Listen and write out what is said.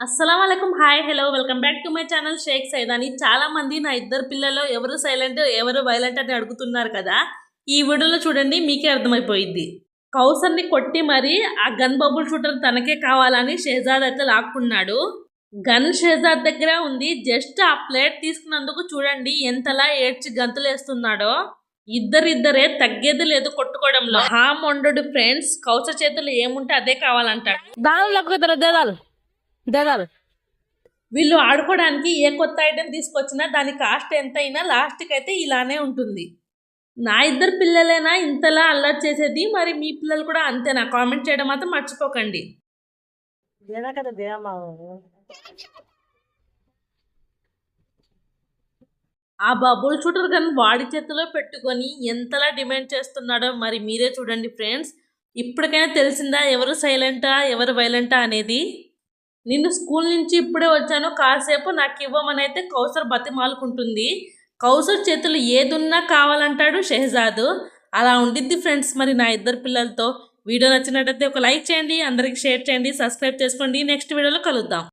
అస్సలం అయికం hi hello welcome back to my channel Shaik Saidani. చాలా మంది నా ఇద్దరు పిల్లలు ఎవరు సైలెంట్ ఎవరు వైలెంట్ అని అడుగుతున్నారు కదా ఈ వీడియోలో చూడండి మీకే అర్థమైపోయింది కౌసర్ని కొట్టి మరి ఆ గన్ బబుల్ షూటర్ తనకే కావాలని షేజాద్ అయితే లాక్కున్నాడు. గన్ షేజాద్ దగ్గర ఉంది జస్ట్ ఆ ప్లేట్ తీసుకున్నందుకు చూడండి ఎంతలా ఏడ్చి గంతులు వేస్తున్నాడో ఇద్దరిద్దరే తగ్గేది లేదు కొట్టుకోవడంలో. హా మొండు ఫ్రెండ్స్ కౌస చేతులు ఏముంటే అదే కావాలంటాడు. దాని దేదాలు వీళ్ళు ఆడుకోవడానికి ఏ కొత్త ఐటెం తీసుకొచ్చినా దాని కాస్ట్ ఎంత అయినా లాస్ట్కి అయితే ఇలానే ఉంటుంది. నా ఇద్దరు పిల్లలైనా ఇంతలా అల్లరి చేసేది మరి మీ పిల్లలు కూడా అంతేనా? కామెంట్ చేయడం మాత్రం మర్చిపోకండి. ఆ బబుల్ షూటర్ గన్ వాడి చేతిలో పెట్టుకొని ఎంతలా డిమాండ్ చేస్తున్నాడో మరి మీరే చూడండి ఫ్రెండ్స్. ఇప్పటికైనా తెలిసిందా ఎవరు సైలెంటా ఎవరు వైలెంటా అనేది? నిన్ను స్కూల్ నుంచి ఇప్పుడే వచ్చాను కాసేపు నాకు ఇవ్వమని అయితే కౌసర్ బతిమాలుకుంటుంది. కౌసర్ చేతులు ఏదున్నా కావాలంటాడు షెహజాద్. అలా ఉండిద్ది ఫ్రెండ్స్ మరి నా ఇద్దరు పిల్లలతో. వీడియో నచ్చినట్టయితే ఒక లైక్ చేయండి అందరికీ షేర్ చేయండి సబ్స్క్రైబ్ చేసుకోండి. నెక్స్ట్ వీడియోలో కలుద్దాం.